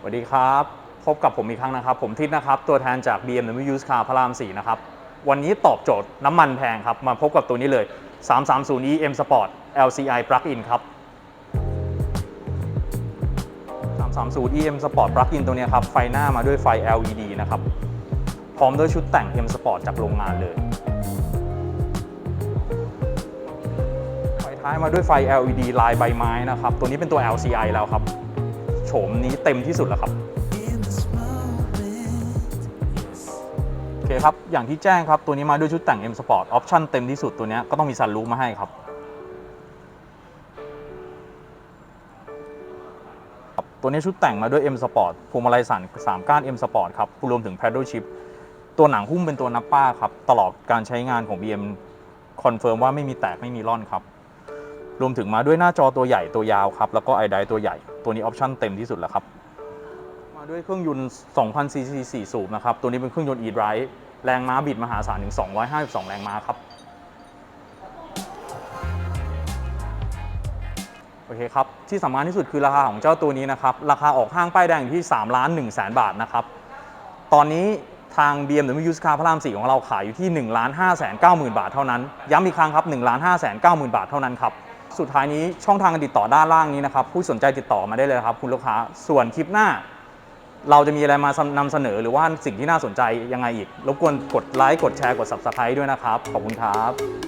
สวัสดีครับ พบกับผมอีกครั้งนะครับ ผมทิศนะครับ ตัวแทนจาก BMW Used Car พระราม 4 นะครับ วันนี้ตอบโจทย์น้ำมันแพงครับ มาพบกับตัวนี้เลย 330 EM Sport LCI Plug-in ครับ 330 EM Sport Plug-in ตัวนี้ครับ ไฟหน้ามาด้วยไฟ LED นะครับ พร้อมด้วยชุดแต่ง M Sport จากโรงงานเลยไฟท้ายมาด้วยไฟ LED ลายใบไม้นะครับ ตัวนี้เป็นตัว LCI แล้วครับ โฉมนี้เต็มที่สุดแล้วครับโอเคครับ อย่างที่แจ้งครับ ตัวนี้มาด้วยชุดแต่ง M Sport ออปชั่นเต็มที่สุดตัวนี้ก็ต้องมีซันรูฟมาให้ครับครับ ตัวนี้ชุดแต่งมาด้วย M Sport พวงมาลัยสั่น3ก้าน M Sport ครับรวมถึง Paddle Shift ตัวหนังหุ้มเป็นตัวนับป้าครับ ตลอดการใช้งานของ BM คอนเฟิร์มว่าไม่มีแตกไม่มีร่อนครับ รวมถึงมาด้วยหน้าจอตัวใหญ่ตัวยาวครับแล้วก็ไอไดตัวใหญ่ตัวนี้ออปชั่นเต็มที่สุดแล้วครับมาด้วยเครื่องยนต์2,000 cc 4สูบนะครับตัวนี้เป็นเครื่องยนต์ e-drive แรงม้าบิดมหาศาลถึง 252 แรงม้าครับโอเคครับ ที่สำคัญที่สุดคือราคาของเจ้าตัวนี้นะครับ ราคาออกห้างป้ายแดงอยู่ที่ 3 ล้าน1แสนบาทนะครับ ตอนนี้ทาง BMW Used Car พระราม 4 ของเราขายอยู่ที่ 1 ล้าน5แสน9หมื่นบาทเท่านั้น ย้ำอีกครั้งครับ 1 ล้าน5แสน9หมื่นบาทเท่านั้นครับ สุดท้ายนี้ช่องทางการติดต่อด้านล่างนี้นะครับ ผู้สนใจติดต่อมาได้เลยครับ คุณลูกค้าส่วนคลิปหน้า เราจะมีอะไรมานำเสนอหรือว่าสิ่งที่น่าสนใจยังไงอีก รบกวนกดไลค์กดแชร์กด Subscribe ด้วยนะครับ ขอบคุณครับ